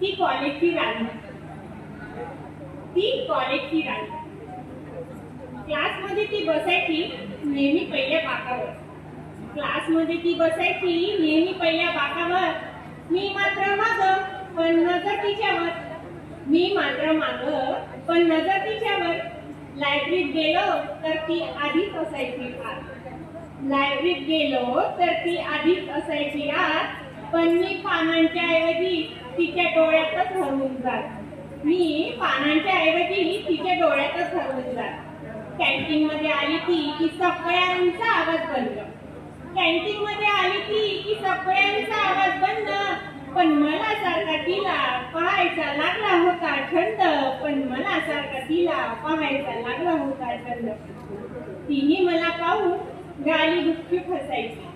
ती कॉलेजची राणी ती कॉलेजची राणी क्लासमध्ये ती बसायची नेहमी पहिल्या बाकावर. क्लासमध्ये ती बसायची नेहमी पहिल्या बाकावर. मी मात्र माग पण नजर तिच्यावर. मी मात्र माग पण नजर तिच्यावर. लायब्ररीत गेलो तर ती आधीच असायची आत. लायब्ररीत गेलो तर ती आधीच असायची आत. पण मी पानांच्या ऐवजी तिच्या डोळ्यातच हरवून जात. मी पानांच्या ऐवजी तिच्या डोळ्यातच हरवून जात. कॅन्टीन मध्ये आली ती की सगळ्यांचा आवाज बंद. कॅन्टीन मध्ये आली ती की सगळ्यांचा आवाज बंद. पण मला सारखा तिला पाहायचा लागला होता छंद पण मला सारखा तिला पाहायचा लागला होता छंद तिने मला पाहून गाली दुःखी फसायची.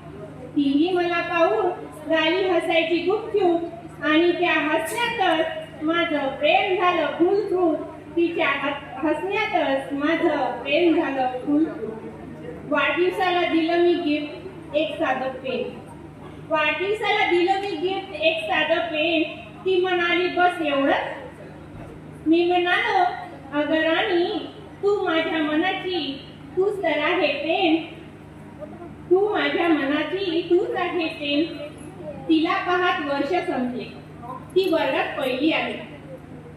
तिने मला पाहून हसायची गुपचूप आणि त्या हसण्यातच माझं प्रेम झालं फुलफूल तिच्या हसण्यातच माझं प्रेम झालं फुलफूल वाढदिवसाला दिलं मी गिफ्ट एक साधं पेन. वाढदिवसाला दिलं मी गिफ्ट एक साधं पेन. ती म्हणाली बस एवढंच. मी म्हणालो अगर आणि तू माझ्या मनाची तूच तर आहे पेन. तू माझ्या मनाची तूच आहे पेन. तिला पाहत वर्ष संपले. ती वर्गात पहिली आली.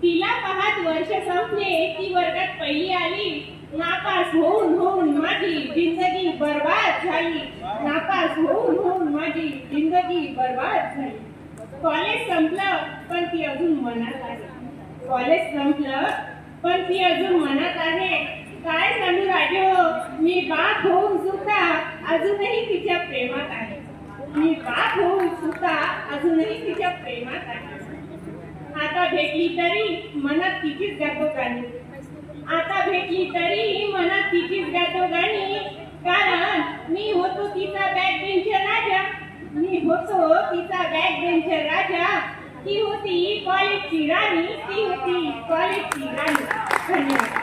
तिला पाहत वर्ष संपले ती वर्गात पहिली आली. नापास होऊन होऊन माझी जिंदगी बर्बाद झाली. नापास होऊन होऊन माझी जिंदगी बर्बाद झाली. कॉलेज संपलं पण ती अजून मनात आहे. कॉलेज संपलं पण ती अजून मनात आहे. काय सांगू राजो हो? मी बाप होऊन सुद्धा अजूनही तिच्या प्रेमात आहे. मी बाप होऊन सुद्धा अजूनही तिच्या प्रेमात आहे. आता भेटली तरी मनात तिचीच गातो गाणी आता भेटली तरी मनात तिचीच गातो गाणी कारण मी होतो तिचा बॅक बेंचर राजा. मी होतो तिचा बॅक बेंचर राजा. ती होती कॉलेजची राणी. ती होती कॉलेजची राणी. धन्यवाद.